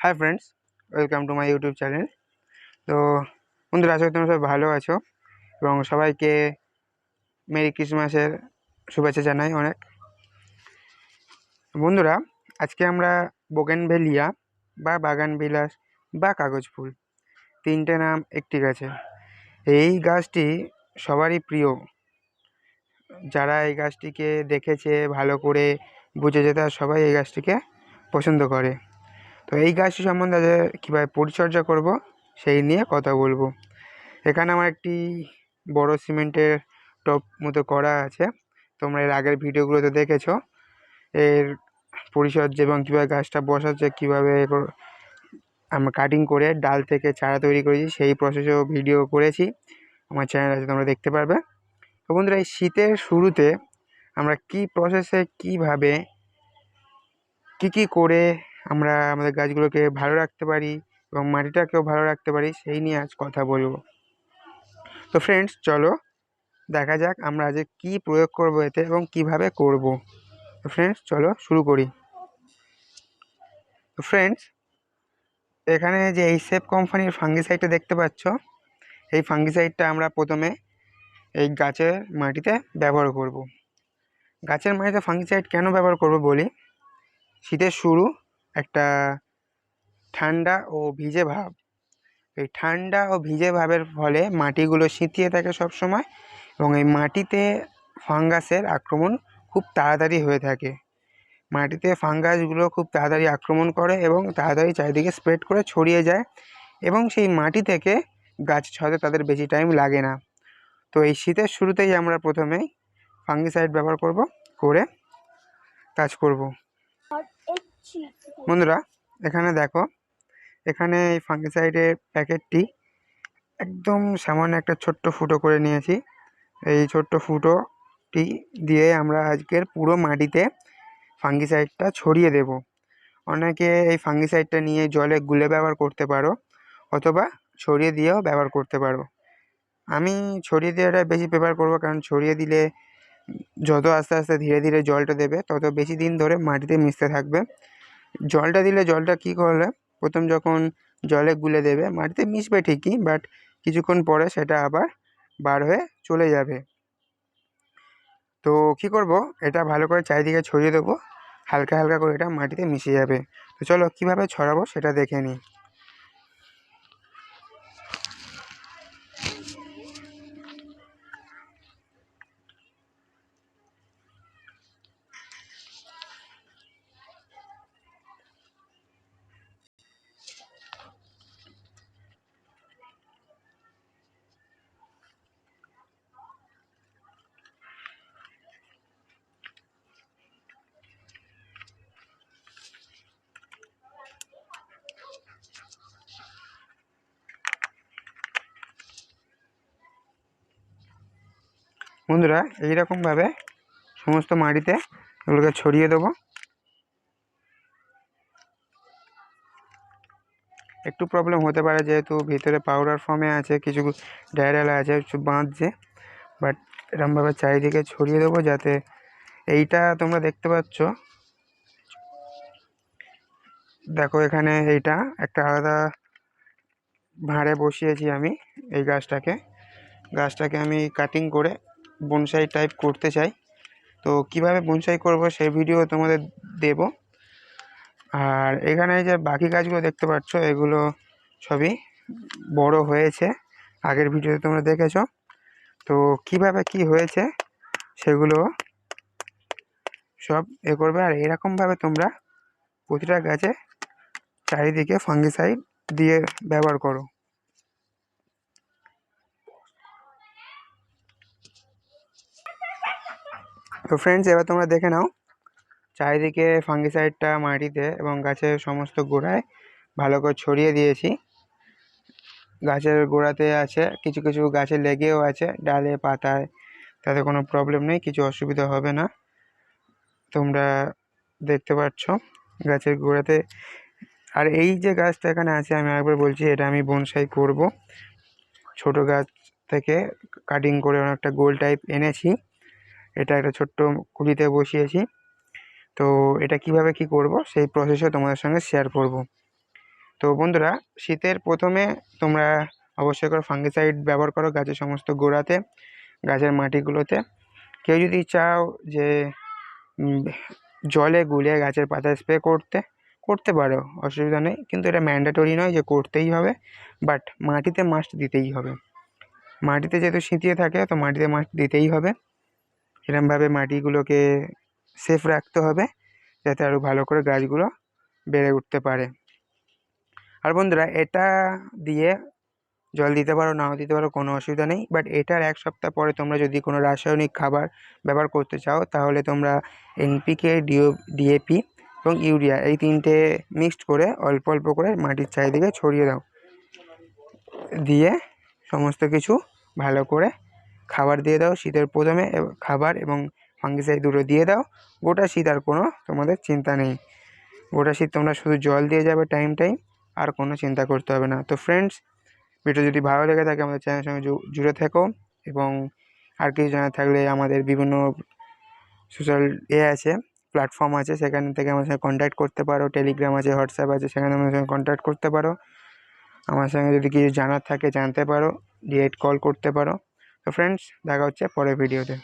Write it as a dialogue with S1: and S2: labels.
S1: Hi friends welcome to my YouTube channel তো বন্ধুরা, আশা করি তোমরা সবাই ভালো আছো এবং সবাইকে মেরি ক্রিসমাসের শুভেচ্ছা জানাই অনেক। বন্ধুরা, আজকে আমরা বোগেনভেলিয়া বা বাগান বিলাস বা কাগজ ফুল তিনটে নাম একটি গাছে। এই গাছটি সবারই প্রিয়। যারা এই গাছটিকে দেখেছে, ভালো করে বুঝেছে, তারা সবাই এই গাছটিকে পছন্দ করে। তো এই গাছটি সম্বন্ধে আজ কীভাবে পরিচর্যা করব সেই নিয়ে কথা বলব। এখানে আমার একটি বড় সিমেন্টের টব মতো করা আছে। তোমরা এর আগের ভিডিওগুলোতে দেখেছ। এর পরিচর্যা এবং কীভাবে গাছটা বসাচ্ছে, কীভাবে আমরা কাটিং করে ডাল থেকে চারা তৈরি করেছি, সেই প্রসেসেও ভিডিও করেছি। আমার চ্যানেল আছে, তোমরা দেখতে পারবে। তো বন্ধুরা, এই শীতের শুরুতে আমরা কী প্রসেসে কীভাবে, কী কী করে আমরা আমাদের গাছগুলোকে ভালো রাখতে পারি এবং মাটিটাকেও ভালো রাখতে পারি, সেই নিয়ে আজ কথা বলব। তো ফ্রেন্ডস চলো দেখা যাক আমরা আজ কী প্রয়োগ করব এতে এবং কীভাবে করব। তো ফ্রেন্ডস চলো শুরু করি। তো ফ্রেন্ডস এখানে যে এই সেফ কোম্পানির ফাঙ্গিসাইডটা দেখতে পাচ্ছ, এই ফাঙ্গিসাইডটা আমরা প্রথমে এই গাছের মাটিতে ব্যবহার করব। গাছের মাটিতে ফাঙ্গিসাইড কেন ব্যবহার করব বলি? শীতের শুরু একটা ঠান্ডা ও ভিজে ভাব। এই ঠান্ডা ও ভিজে ভাবের ফলে মাটিগুলো শীতিয়ে থাকে সব সময় এবং এই মাটিতে ফাঙ্গাসের আক্রমণ খুব তাড়াতাড়ি হয়ে থাকে। মাটিতে ফাঙ্গাসগুলো খুব তাড়াতাড়ি আক্রমণ করে এবং তাড়াতাড়ি চারিদিকে স্প্রেড করে ছড়িয়ে যায় এবং সেই মাটি থেকে গাছ ছড়াতে তাদের বেশি টাইম লাগে না। তো এই শীতের শুরুতেই আমরা প্রথমেই ফাঙ্গিসাইড ব্যবহার করব, করে কাজ করব। বন্ধুরা, এখানে দেখো, এখানে এই ফাঙ্গিসাইডের প্যাকেটটি একদম সামান্য একটা ছোট্ট ফুটো করে নিয়েছি। এই ছোট্ট ফুটোটি দিয়ে আমরা আজকের পুরো মাটিতে ফাঙ্গিসাইডটা ছড়িয়ে দেব। অনেকে এই ফাঙ্গিসাইডটা নিয়ে জলে গুলে ব্যবহার করতে পারো, অথবা ছড়িয়ে দিয়েও ব্যবহার করতে পারো। আমি ছড়িয়ে দেওয়াটা বেশি প্রেফার করব, কারণ ছড়িয়ে দিলে যত আস্তে আস্তে ধীরে ধীরে জলটা দেবে, তত বেশি দিন ধরে মাটিতে মিশতে থাকবে। জলটা দিলে জলটা কী করলে? প্রথম যখন জলে গুলে দেবে, মাটিতে মিশবে ঠিকই বাট কিছুক্ষণ পরে সেটা আবার বার হয়ে চলে যাবে। তো কি করব? এটা ভালো করে চারিদিকে ছড়িয়ে দেবো, হালকা হালকা করে এটা মাটিতে মিশে যাবে। তো চলো কীভাবে ছড়াবো সেটা দেখে নিই। বন্ধুরা, এইরকমভাবে সমস্ত মাটিতে এগুলোকে ছড়িয়ে দেবো। একটু প্রবলেম হতে পারে যেহেতু ভিতরে পাউডার ফর্মে আছে, কিছু ডায়রালা আছে বাঁধছে। বাট এরমভাবে চারিদিকে ছড়িয়ে দেবো যাতে এইটা তোমরা দেখতে পাচ্ছ। দেখো, এখানে এইটা একটা আলাদা ভাঁড়ে বসিয়েছি আমি এই গাছটাকে। গাছটাকে আমি কাটিং করে বনসাই টাইপ করতে চাই। তো কীভাবে বনসাই করব সেই ভিডিও তোমাদের দেব। আর এখানে যে বাকি গাছগুলো দেখতে পাচ্ছ, এগুলো সবই বড় হয়েছে। আগের ভিডিওতে তোমরা দেখেছ। তো কীভাবে কি হয়েছে, সেগুলো সব এ করবে। আর এরকমভাবে তোমরা প্রতিটা গাছে চারিদিকে ফাঙ্গিসাইড দিয়ে ব্যবহার করো। তো ফ্রেন্ডস এবার তোমরা দেখে নাও। চারিদিকে ফাঙ্গিসাইডটা মাটিতে এবং গাছের সমস্ত গোড়ায় ভালো করে ছড়িয়ে দিয়েছি। গাছের গোড়াতে আছে, কিছু কিছু গাছে লেগেও আছে, ডালে, পাতায়, তাতে কোনো প্রবলেম নেই, কিছু অসুবিধা হবে না। তোমরা দেখতে পাচ্ছ গাছের গোড়াতে। আর এই যে গাছটা এখানে আছে, আমি আরেকবার বলছি, এটা আমি বনসাই করব। ছোট গাছ থেকে কাটিং করে অনেকটা গোল টাইপ এনেছি। এটা একটা ছোট্ট কুড়িতে বসিয়েছি। তো এটা কীভাবে কি করব সেই প্রসেসও তোমাদের সঙ্গে শেয়ার করব। তো বন্ধুরা, শীতের প্রথমে তোমরা অবশ্যই করে ফাঙ্গিসাইড ব্যবহার করো গাছের সমস্ত গোড়াতে, গাছের মাটিগুলোতে। কেউ যদি চাও যে জলে গুলিয়ে গাছের পাতায় স্প্রে করতে করতে পারো, অসুবিধা নেই। কিন্তু এটা ম্যান্ডেটরি নয় যে করতেই হবে বাট মাটিতে মাস্ট দিতেই হবে। মাটিতে যেহেতু সিঁচিয়ে থাকে, তো মাটিতে মাস্ট দিতেই হবে। এরমভাবে মাটিগুলোকে সেফ রাখতে হবে, যাতে আরও ভালো করে গাছগুলো বেড়ে উঠতে পারে। আর বন্ধুরা, এটা দিয়ে জল দিতে পারো, নাও দিতে পারো, কোনো অসুবিধা নেই। বাট এটার এক সপ্তাহ পরে তোমরা যদি কোনো রাসায়নিক খাবার ব্যবহার করতে চাও, তাহলে তোমরা এনপিকে ডিও ডিএপি এবং ইউরিয়া এই তিনটে মিক্সড করে অল্প অল্প করে মাটির চারিদিকে ছড়িয়ে দাও। দিয়ে সমস্ত কিছু ভালো করে খাবার দিয়ে দাও শীতের প্রথমে খাবার এবং ফাঙ্গিসাইড দুটো দিয়ে দাও। গোটা শীত আর কোনো তোমাদের চিন্তা নেই। গোটা শীত তোমরা শুধু জল দিয়ে যাবে টাইম টাইম আর কোনো চিন্তা করতে হবে না। তো ফ্রেন্ডস ভিডিও যদি ভালো লেগে থাকে আমাদের চ্যানেলের সঙ্গে জুড়ে থেকো এবং আর কিছু জানার থাকলে আমাদের বিভিন্ন সোশ্যাল এ আছে প্ল্যাটফর্ম আছে, সেখান থেকে আমার সঙ্গে কন্ট্যাক্ট করতে পারো। টেলিগ্রাম আছে হোয়াটসঅ্যাপ আছে, সেখানে আমার সঙ্গে কন্ট্যাক্ট করতে পারো। আমার সঙ্গে যদি কিছু জানার থাকে জানতে পারো ডিরেক্ট কল করতে পারো। তো ফ্রেন্ডস দেখা হচ্ছে পরের ভিডিওতে